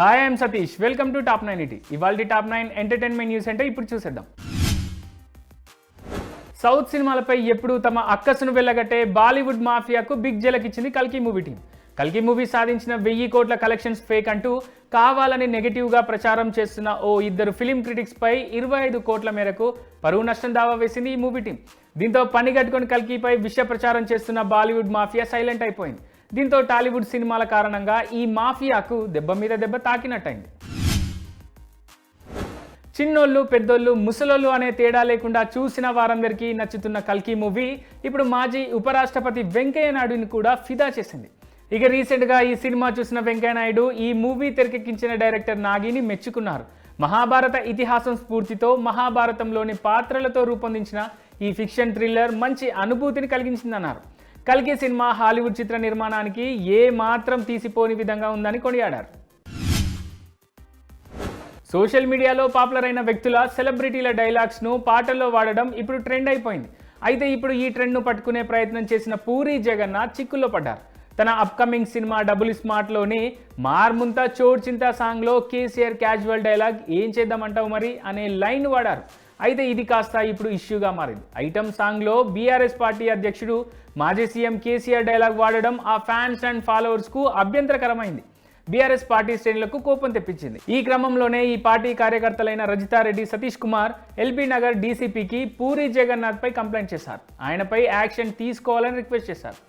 Hi I'm Satish welcome to top nine ET ఇవాళ top nine entertainment news అంటే ఇప్పుడు చూసేద్దాం. సౌత్ సినిమాలపై ఎప్పుడు తమ అక్కసును వెళ్ళగట్టే బాలీవుడ్ మాఫియాకు బిగ్ జలకిచ్చింది కల్కి మూవీ టీం. కల్కి మూవీ సాధించిన వెయ్యి కోట్ల కలెక్షన్స్ ఫేక్ అంటూ కావాలని నెగిటివ్గా ప్రచారం చేస్తున్న ఓ ఇద్దరు ఫిలిం క్రిటిక్స్ పై ఇరవై ఐదు కోట్ల మేరకు పరువు నష్టం దావా వేసింది ఈ మూవీ టీం. దీంతో పని కట్టుకొని కల్కిపై విష ప్రచారం చేస్తున్న బాలీవుడ్ మాఫియా సైలెంట్ అయిపోయింది. దీంతో టాలీవుడ్ సినిమాల కారణంగా ఈ మాఫియాకు దెబ్బ మీద దెబ్బ తాకినట్టయింది. చిన్నోళ్ళు పెద్దోళ్ళు ముసలోళ్ళు అనే తేడా లేకుండా చూసిన వారందరికీ నచ్చుతున్న కల్కి మూవీ ఇప్పుడు మాజీ ఉపరాష్ట్రపతి వెంకయ్య నాయుడుని కూడా ఫిదా చేసింది. ఇక రీసెంట్గా ఈ సినిమా చూసిన వెంకయ్య నాయుడు ఈ మూవీ తెరకెక్కించిన డైరెక్టర్ నాగిని మెచ్చుకున్నారు. మహాభారత ఇతిహాసం స్ఫూర్తితో మహాభారతంలోని పాత్రలతో రూపొందించిన ఈ ఫిక్షన్ థ్రిల్లర్ మంచి అనుభూతిని కలిగించిందన్నారు. కల్కి సినిమా హాలీవుడ్ చిత్ర నిర్మాణానికి ఏ మాత్రం తీసిపోని విధంగా ఉందని కొనియాడారు. సోషల్ మీడియాలో పాపులర్ అయిన వ్యక్తుల సెలబ్రిటీల డైలాగ్స్ను పాటల్లో వాడడం ఇప్పుడు ట్రెండ్ అయిపోయింది. అయితే ఇప్పుడు ఈ ట్రెండ్ను పట్టుకునే ప్రయత్నం చేసిన పూరి జగన్నాథ్ చిక్కుల్లో పడ్డారు. తన అప్కమింగ్ సినిమా డబుల్ స్మార్ట్లోని మార్ముంతా చోడ్ చింతా సాంగ్లో కేసీఆర్ క్యాజువల్ డైలాగ్ ఏం చేద్దామంటావు మరి అనే లైన్ వాడారు. అయితే ఇది కాస్త ఇప్పుడు ఇష్యూగా మారింది. ఐటమ్ సాంగ్లో బీఆర్ఎస్ పార్టీ అధ్యక్షుడు మాజీ సీఎం కేసీఆర్ డైలాగ్ వాడడం ఆ ఫ్యాన్స్ అండ్ ఫాలోవర్స్కు అభ్యంతరకరమైంది. బీఆర్ఎస్ పార్టీ శ్రేణులకు కోపం తెప్పించింది. ఈ క్రమంలోనే ఈ పార్టీ కార్యకర్తలైన రజితారెడ్డి సతీష్ కుమార్ ఎల్బీ నగర్ డీసీపీకి పూరి జగన్నాథ్పై కంప్లైంట్ చేశారు. ఆయనపై యాక్షన్ తీసుకోవాలని రిక్వెస్ట్ చేశారు.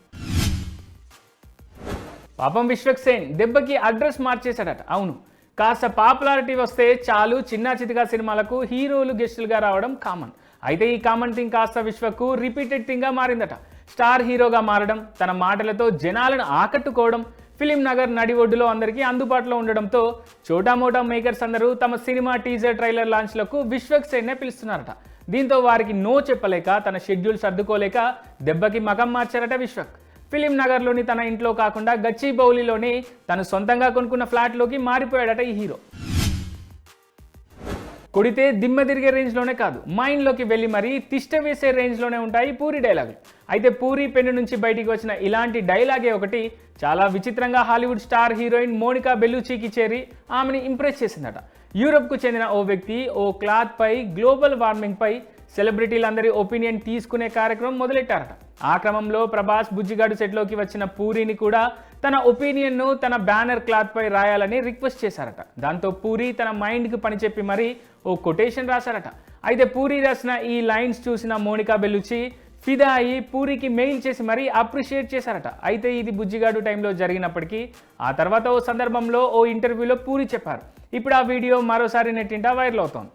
పాపం విశ్వక్ సేన్ దెబ్బకి అడ్రస్ మార్చేశాడట. అవును కాస్త పాపులారిటీ వస్తే చాలు చిన్న చితిగా సినిమాలకు హీరోలు గెస్టులుగా రావడం కామన్. అయితే ఈ కామన్ థింగ్ కాస్త విశ్వకు రిపీటెడ్ థింగ్గా మారిందట. స్టార్ హీరోగా మారడం తన మాటలతో జనాలను ఆకట్టుకోవడం ఫిలిం నగర్ నడి ఒడ్డులో అందరికీ అందుబాటులో ఉండడంతో చోటామోటా మేకర్స్ అందరూ తమ సినిమా టీజర్ ట్రైలర్ లాంచ్లకు విశ్వక్ సేన్నే పిలుస్తున్నారట. దీంతో వారికి నో చెప్పలేక తన షెడ్యూల్ సర్దుకోలేక దెబ్బకి మగం మార్చారట విశ్వక్. ఫిలిం నగర్లోని తన ఇంట్లో కాకుండా గచ్చిబౌలిలోని తను సొంతంగా కొనుక్కున్న ఫ్లాట్లోకి మారిపోయాడట ఈ హీరో. కొడితే దిమ్మ తిరిగే రేంజ్లోనే కాదు మైండ్లోకి వెళ్ళి మరీ తిష్ట వేసే రేంజ్లోనే ఉంటాయి పూరి డైలాగులు. అయితే పూరి పెన్ను నుంచి బయటికి వచ్చిన ఇలాంటి డైలాగే ఒకటి చాలా విచిత్రంగా హాలీవుడ్ స్టార్ హీరోయిన్ మోనికా బెల్లుచీకి చేరి ఆమెని ఇంప్రెస్ చేసిందట. యూరప్కు చెందిన ఓ వ్యక్తి ఓ క్లాత్ పై గ్లోబల్ వార్మింగ్ పై సెలబ్రిటీలందరి ఒపీనియన్ తీసుకునే కార్యక్రమం మొదలెట్టారట. ఆ క్రమంలో ప్రభాస్ బుజ్జిగాడు సెట్లోకి వచ్చిన పూరిని కూడా తన ఒపీనియన్ను తన బ్యానర్ క్లాత్పై రాయాలని రిక్వెస్ట్ చేశారట. దాంతో పూరి తన మైండ్కి పని చెప్పి మరీ ఓ కొటేషన్ రాశారట. అయితే పూరి రాసిన ఈ లైన్స్ చూసిన మోనికా బెల్లుచి ఫిదా అయి పూరికి మెయిల్ చేసి మరీ అప్రిషియేట్ చేశారట. అయితే ఇది బుజ్జిగాడు టైంలో జరిగినప్పటికీ ఆ తర్వాత ఓ సందర్భంలో ఓ ఇంటర్వ్యూలో పూరి చెప్పారు. ఇప్పుడు ఆ వీడియో మరోసారి నెట్టింటా వైరల్ అవుతోంది.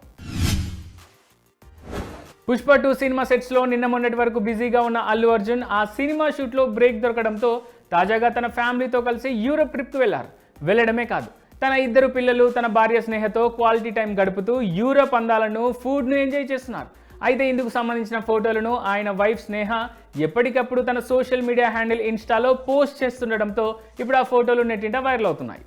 పుష్ప టూ సినిమా సెట్స్లో నిన్న మొన్నటి వరకు బిజీగా ఉన్న అల్లు అర్జున్ ఆ సినిమా షూట్లో బ్రేక్ దొరకడంతో తాజాగా తన ఫ్యామిలీతో కలిసి యూరప్ ట్రిప్కి వెళ్ళారు వెళ్ళడమే కాదు తన ఇద్దరు పిల్లలు తన భార్య స్నేహతో క్వాలిటీ టైం గడుపుతూ యూరప్ అందాలను ఫుడ్ను ఎంజాయ్ చేస్తున్నారు. అయితే ఇందుకు సంబంధించిన ఫోటోలను ఆయన వైఫ్ స్నేహ ఎప్పటికప్పుడు తన సోషల్ మీడియా హ్యాండిల్ ఇన్స్టాలో పోస్ట్ చేస్తుండడంతో ఇప్పుడు ఆ ఫోటోలు నెట్టింట వైరల్ అవుతున్నాయి.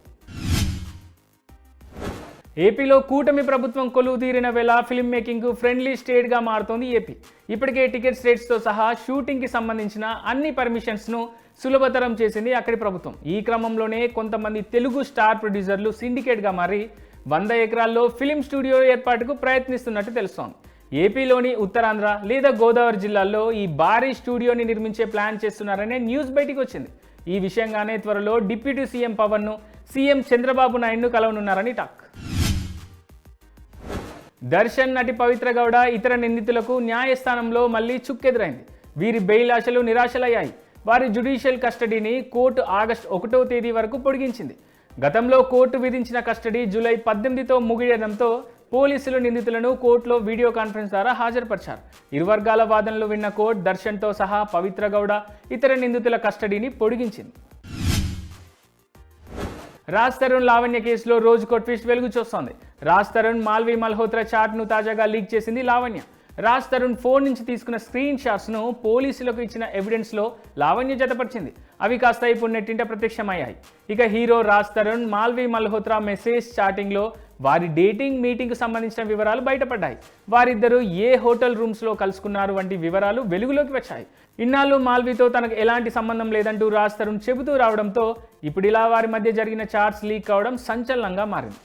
ఏపీలో కూటమి ప్రభుత్వం కొలువు తీరిన వేళ ఫిల్మ్ మేకింగ్ ఫ్రెండ్లీ స్టేట్గా మారుతోంది ఏపీ. ఇప్పటికే టికెట్ స్టేట్స్తో సహా షూటింగ్కి సంబంధించిన అన్ని పర్మిషన్స్ను సులభతరం చేసింది అక్కడి ప్రభుత్వం. ఈ క్రమంలోనే కొంతమంది తెలుగు స్టార్ ప్రొడ్యూసర్లు సిండికేట్గా మారి వంద ఎకరాల్లో ఫిలిం స్టూడియో ఏర్పాటుకు ప్రయత్నిస్తున్నట్టు తెలుస్తోంది. ఏపీలోని ఉత్తరాంధ్ర లేదా గోదావరి జిల్లాల్లో ఈ భారీ స్టూడియోని నిర్మించే ప్లాన్ చేస్తున్నారనే న్యూస్ బయటికి వచ్చింది. ఈ విషయంగానే త్వరలో డిప్యూటీ సీఎం పవన్ను సీఎం చంద్రబాబు నాయుడును కలవనున్నారని టాక్. దర్శన్ నటి పవిత్ర గౌడ ఇతర నిందితులకు న్యాయస్థానంలో మళ్ళీ చుక్కెదురైంది. వీరి బెయిల్ ఆశలు నిరాశలయ్యాయి. వారి జుడిషియల్ కస్టడీని కోర్టు ఆగస్టు ఒకటో తేదీ వరకు పొడిగించింది. గతంలో కోర్టు విధించిన కస్టడీ జూలై పద్దెనిమిదితో ముగియడంతో పోలీసులు నిందితులను కోర్టులో వీడియో కాన్ఫరెన్స్ ద్వారా హాజరుపరిచారు. ఇరు వర్గాల వాదనలు విన్న కోర్టు దర్శన్తో సహా పవిత్ర గౌడ ఇతర నిందితుల కస్టడీని పొడిగించింది. రాజ్ తరుణ్ లావణ్య కేసులో రోజుకో ట్విస్ట్ వెలుగు చూస్తోంది. రాజ్ తరుణ్ మాల్వీ మల్హోత్రా చాట్ను తాజాగా లీక్ చేసింది లావణ్య. రాజ్ తరుణ్ ఫోన్ నుంచి తీసుకున్న స్క్రీన్ షాట్స్ను పోలీసులకు ఇచ్చిన ఎవిడెన్స్లో లావణ్య జతపరిచింది. అవి కాస్త ఇప్పుడు నెట్టింట ప్రత్యక్షమయ్యాయి. ఇక హీరో రాజ్ తరుణ్ మాల్వీ మల్హోత్రా మెసేజ్ చాటింగ్లో వారి డేటింగ్ మీటింగ్కు సంబంధించిన వివరాలు బయటపడ్డాయి. వారిద్దరూ ఏ హోటల్ రూమ్స్లో కలుసుకున్నారు వంటి వివరాలు వెలుగులోకి వచ్చాయి. ఇన్నాళ్ళు మాల్వీతో తనకు ఎలాంటి సంబంధం లేదంటూ రాజ్ తరుణ్ చెబుతూ రావడంతో ఇప్పుడు ఇలా వారి మధ్య జరిగిన చార్ట్స్ లీక్ కావడం సంచలనంగా మారింది.